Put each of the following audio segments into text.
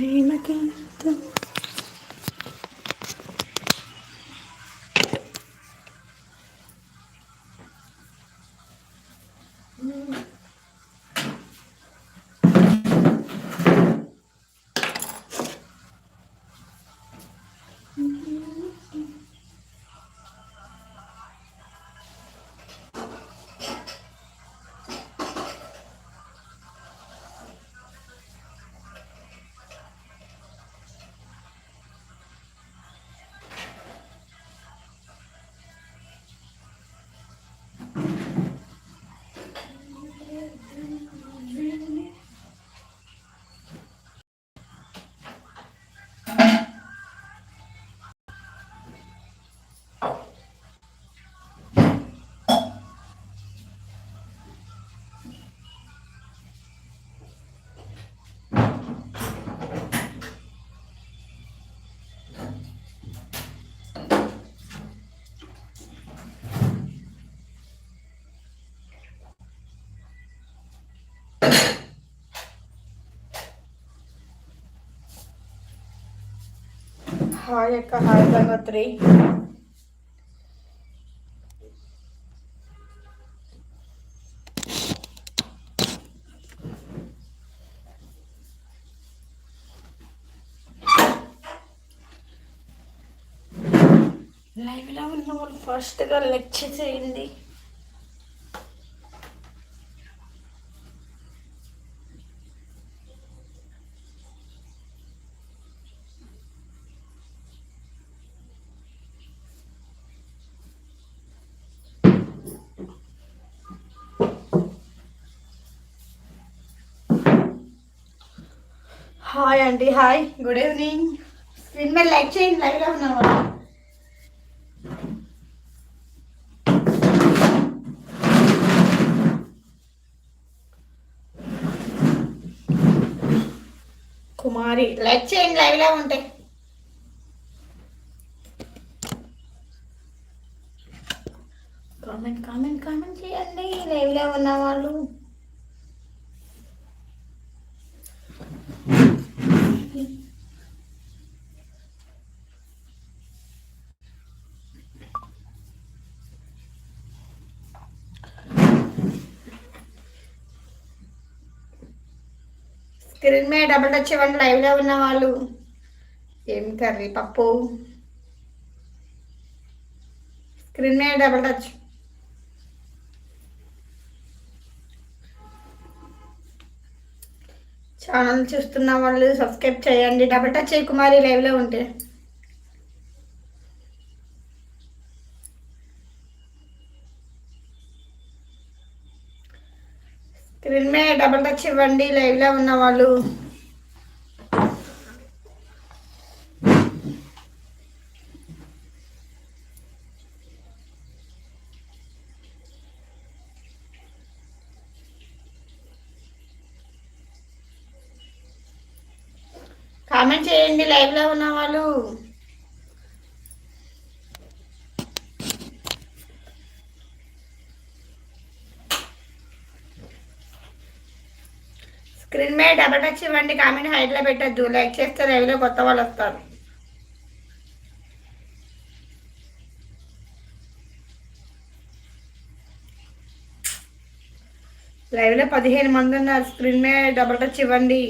dream again. Hi అక్క hi Gangotri లైవ్లో ఉన్న వాళ్ళు ఫస్ట్గా లెక్చర్ చేయండి. హాయ్ అండి హాయ్ గుడ్ ఈవినింగ్ స్క్రీన్ మీద లైక్ చేయండి. లైవ్లో ఉన్న కుమారి. లైక్ చేయండి. లైవ్లో ఉంటే. కామెంట్ కామెంట్ కామెంట్ చేయండి. లైవ్లో ఉన్న వాళ్ళు. స్క్రీన్ మీద డబుల్ టచ్ ఇవ్వండి లైవ్లో ఉన్న వాళ్ళు. ఏం కర్రీ పప్పు? స్క్రీన్ మీద డబుల్ టచ్ ఛానల్ చూస్తున్న వాళ్ళు సబ్స్క్రైబ్ చేయండి. డబుల్ టచ్ చేయి కుమారి లైవ్లో ఉంటే. స్క్రీన్ డబల్ డబుల్ టచ్ ఇవ్వండి లైవ్లో ఉన్న వాళ్ళు. కామెంట్ చేయండి లైవ్లో ఉన్న వాళ్ళు. స్క్రీన్ మీద డబల్ టచ్ ఇవ్వండి కామెంట్ హైట్లో పెట్టద్దు. లైక్ చేస్తే లైవ్లో కొత్త వాళ్ళు వస్తారు. లైవ్లో పదిహేను మంది ఉన్నారు. స్క్రీన్ మీద డబల్ టచ్ ఇవ్వండి.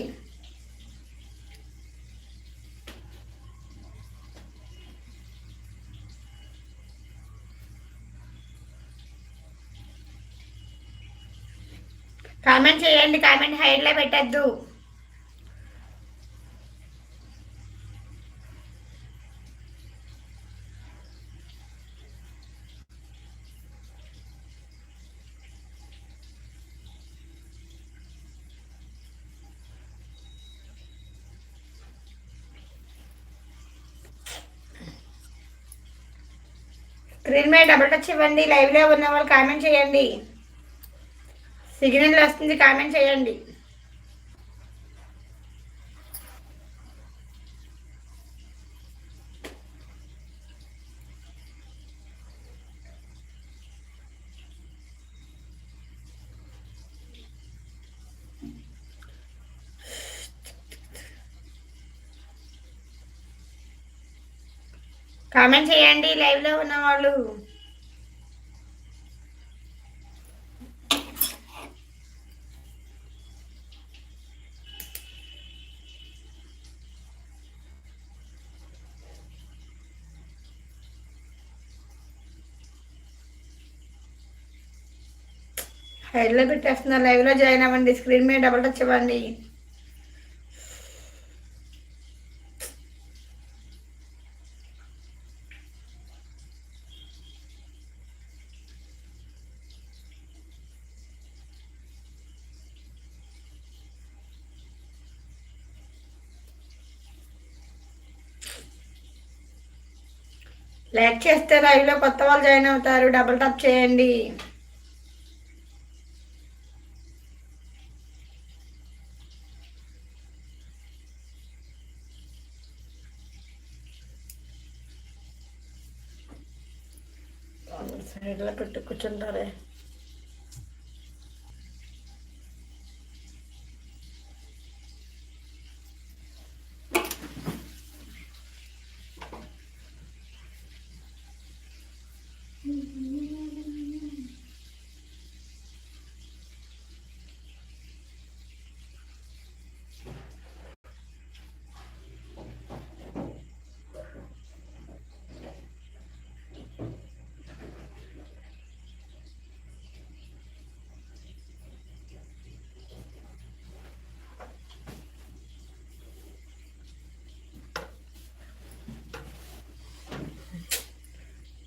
కామెంట్ చేయండి కామెంట్ హైడ్లో పెట్టద్దు. స్క్రీన్ మీద డబుల్ టచ్ ఇవ్వండి లైవ్లో ఉన్న వాళ్ళు కామెంట్ చేయండి. సిగ్నల్ వస్తుంది కామెంట్ చేయండి. కామెంట్ చేయండి లైవ్లో ఉన్నవాళ్ళు. హెడ్లో పెట్టేస్తున్నా లైవ్లో జాయిన్ అవ్వండి స్క్రీన్ మీద డబల్ టచ్ ఇవ్వండి. లైక్ చేస్తే లైవ్లో కొత్త వాళ్ళు జాయిన్ అవుతారు డబుల్ టచ్ చేయండి. det.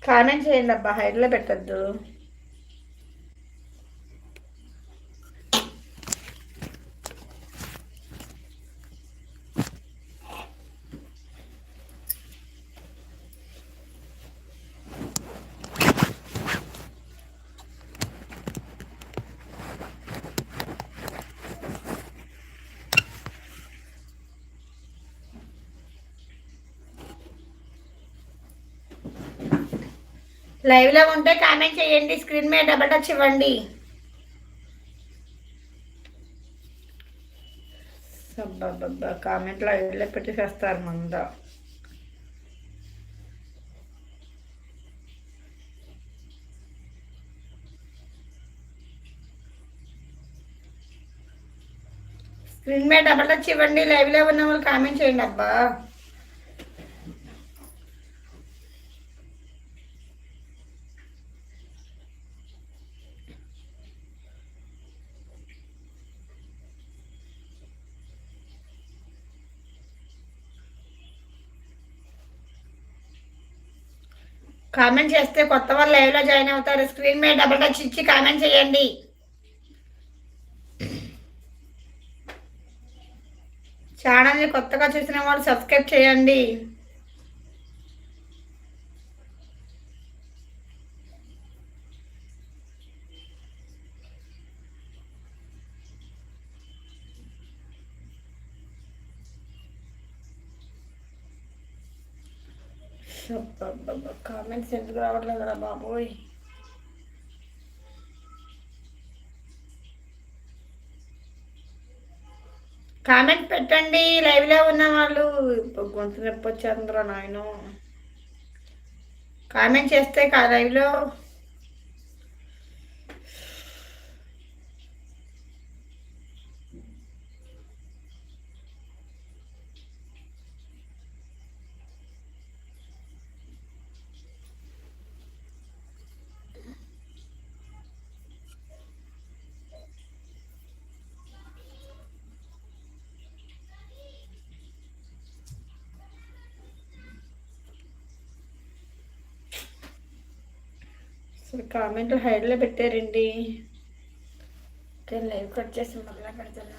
కామెంట్ చేయండి అబ్బా హైడ్లో పెట్టద్దు. లైవ్లో ఉంటే కామెంట్ చేయండి స్క్రీన్ మీద డబల్ టచ్ ఇవ్వండి. అబ్బాబ్బా కామెంట్లో లైవ్లో పెట్టేసేస్తారు ముందు. స్క్రీన్ మీద డబల్ టచ్ ఇవ్వండి లైవ్లో ఉన్న వాళ్ళు కామెంట్ చేయండి అబ్బా. కామెంట్ చేస్తే కొత్త వాళ్ళు లైవ్లో జాయిన్ అవుతారు. స్క్రీన్ మీద డబుల్ టచ్ ఇచ్చి కామెంట్ చేయండి. ఛానల్ని కొత్తగా చూసిన వాళ్ళు సబ్స్క్రైబ్ చేయండి. కామెంట్స్ ఎందుకు రావట్లేదురా బాబోయ్? కామెంట్ పెట్టండి. లైవ్లో ఉన్న వాళ్ళు గొంతు నొప్పి వచ్చేంద్రా నాయన. కామెంట్ చేస్తే లైవ్లో అసలు కామెంట్లు హైడ్లో పెట్టారండి. లైవ్ కట్ చేసి మళ్ళీ పెడతాను